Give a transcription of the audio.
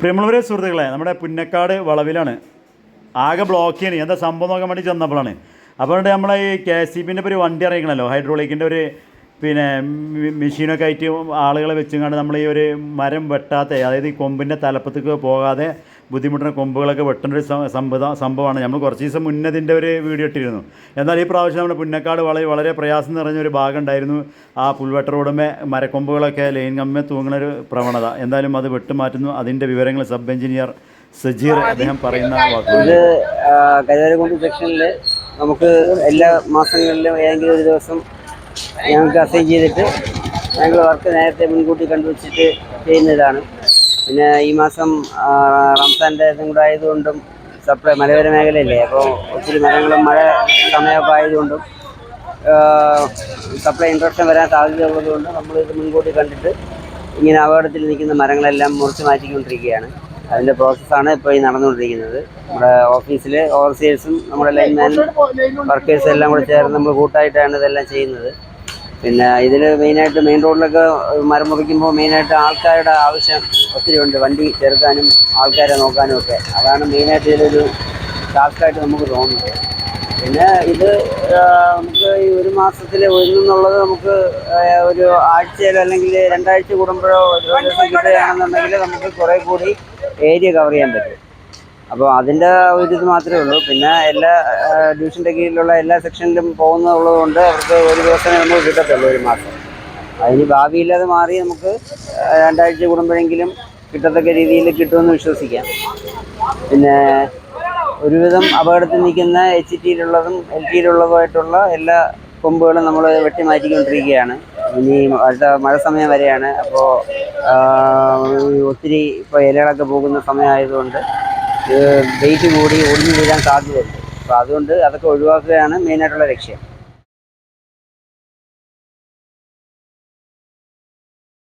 പ്രിയമുള്ളവരെ സുഹൃത്തുക്കളെ നമ്മുടെ പുന്നക്കാട് വളവിലാണ്. ആകെ ബ്ലോക്ക് ചെയ്യണേ. എന്താ സംഭവം നോക്കാൻ വേണ്ടി ചെന്നപ്പോഴാണ്. അപ്പോൾ നമ്മളെ ഈ കെ സി ബിന്റെ ഒരു വണ്ടി അറിയിക്കണമല്ലോ ഹൈഡ്രോളിക്കിന്റെ ഒരു പിന്നെ മെഷീനൊക്കെ ആയിട്ട് ആളുകളെ വെച്ചുകൊണ്ട് നമ്മൾ ഈ ഒരു മരം വെട്ടാത്ത അതായത് ഈ കൊമ്പിന്റെ തലപ്പത്തേക്ക് പോകാതെ ബുദ്ധിമുട്ടുന്ന കൊമ്പുകളൊക്കെ വെട്ടേണ്ട ഒരു സംഭവ സംഭവമാണ്. നമ്മൾ കുറച്ച് ദിവസം മുന്നതിന്റെ ഒരു വീഡിയോ ഇട്ടിരുന്നു. എന്നാൽ ഈ പ്രാവശ്യം നമ്മുടെ പുന്നക്കാട് വളരെ വളരെ പ്രയാസം നിറഞ്ഞ ഒരു ഭാഗം ഉണ്ടായിരുന്നു. ആ പുൽവെട്ട റോഡുമേ മരക്കൊമ്പുകളൊക്കെ ലൈൻ കമ്മേ തൂങ്ങുന്ന ഒരു പ്രവണത. എന്തായാലും അത് വെട്ടുമാറ്റുന്നു. അതിന്റെ വിവരങ്ങൾ സബ് എഞ്ചിനീയർ സജീർ അദ്ദേഹം പറയുന്ന വാക്കുകൾ. സെക്ഷനിൽ നമുക്ക് എല്ലാ മാസങ്ങളിലും ഏതെങ്കിലും ഒരു ദിവസം ഞങ്ങൾക്ക് അസൈൻ ചെയ്തിട്ട് ഞങ്ങൾ വർക്ക് നേരത്തെ മുൻകൂട്ടി കണ്ടുവച്ചിട്ട് ചെയ്യുന്നതാണ്. പിന്നെ ഈ മാസം റംസാന്റെ ഇതും കൂടെ ആയതുകൊണ്ടും സപ്ലൈ മലയോര മേഖലയല്ലേ? അപ്പോൾ ഒത്തിരി മരങ്ങളും മഴ സമയമൊക്കെ ആയതുകൊണ്ടും സപ്ലൈ ഇൻട്രക്ഷൻ വരാൻ സാധ്യതയുള്ളതുകൊണ്ട് നമ്മൾ ഇത് മുൻകൂട്ടി കണ്ടിട്ട് ഇങ്ങനെ അപകടത്തിൽ നിൽക്കുന്ന മരങ്ങളെല്ലാം മുറിച്ച് മാറ്റിക്കൊണ്ടിരിക്കുകയാണ്. അതിന്റെ പ്രോസസ്സാണ് ഇപ്പോൾ ഈ നടന്നുകൊണ്ടിരിക്കുന്നത്. നമ്മുടെ ഓഫീസിൽ ഓവർസിയേഴ്സും നമ്മുടെ ലൈൻമാനും വർക്കേഴ്സും എല്ലാം കൂടെ ചേർന്ന് നമ്മൾ കൂട്ടായിട്ടാണ് ഇതെല്ലാം ചെയ്യുന്നത്. പിന്നെ ഇതിൽ മെയിനായിട്ട് മെയിൻ റോഡിലൊക്കെ മരം മുറിക്കുമ്പോൾ മെയിനായിട്ട് ആൾക്കാരുടെ ആവശ്യം ഒത്തിരി ഉണ്ട്. വണ്ടി ചെറുക്കാനും ആൾക്കാരെ നോക്കാനും ഒക്കെ. അതാണ് മെയിനായിട്ട് ഇതിലൊരു ടാസ്ക്കായിട്ട് നമുക്ക് തോന്നുന്നത്. പിന്നെ ഇത് നമുക്ക് ഈ ഒരു മാസത്തിൽ ഒരുന്നുള്ളത് നമുക്ക് ഒരു ആഴ്ചയിലോ അല്ലെങ്കിൽ രണ്ടാഴ്ച കൂടുമ്പോഴോ ഒരു ദിവസം കിട്ടുകയാണെന്നുണ്ടെങ്കിൽ നമുക്ക് കുറേ കൂടി ഏരിയ കവർ ചെയ്യാൻ പറ്റും. അപ്പോൾ അതിന്റെ ഒരു ഇത് മാത്രമേ ഉള്ളൂ. പിന്നെ എല്ലാ ഡിവിഷന്റെ കീഴിലുള്ള എല്ലാ സെക്ഷനിലും പോകുന്നതുള്ളത് കൊണ്ട് അവർക്ക് ഒരു ദിവസം നമുക്ക് കിട്ടത്തുള്ളൂ ഒരു മാസം. അതിന് ഭാവിയില്ലാതെ മാറി നമുക്ക് രണ്ടാഴ്ച കൂടുമ്പോഴെങ്കിലും കിട്ടത്തക്ക രീതിയിൽ കിട്ടുമെന്ന് വിശ്വസിക്കാം. പിന്നെ ഒരുവിധം അപകടത്തിൽ നിൽക്കുന്ന എച്ച് ടിയിലുള്ളതും എൽ ടിയിലുള്ളതുമായിട്ടുള്ള എല്ലാ കൊമ്പുകളും നമ്മൾ വെട്ടി മാറ്റിക്കൊണ്ടിരിക്കുകയാണ് ഇനി അടുത്ത മഴ സമയം വരെയാണ്. അപ്പോൾ ഒത്തിരി ഇപ്പോൾ ഇലകളൊക്കെ പോകുന്ന സമയമായതുകൊണ്ട് വെയിറ്റ് കൂടി ഒടിഞ്ഞു വീഴാൻ സാധ്യതയുണ്ട്. അപ്പോൾ അതുകൊണ്ട് അതൊക്കെ ഒഴിവാക്കുകയാണ് മെയിനായിട്ടുള്ള ലക്ഷ്യം.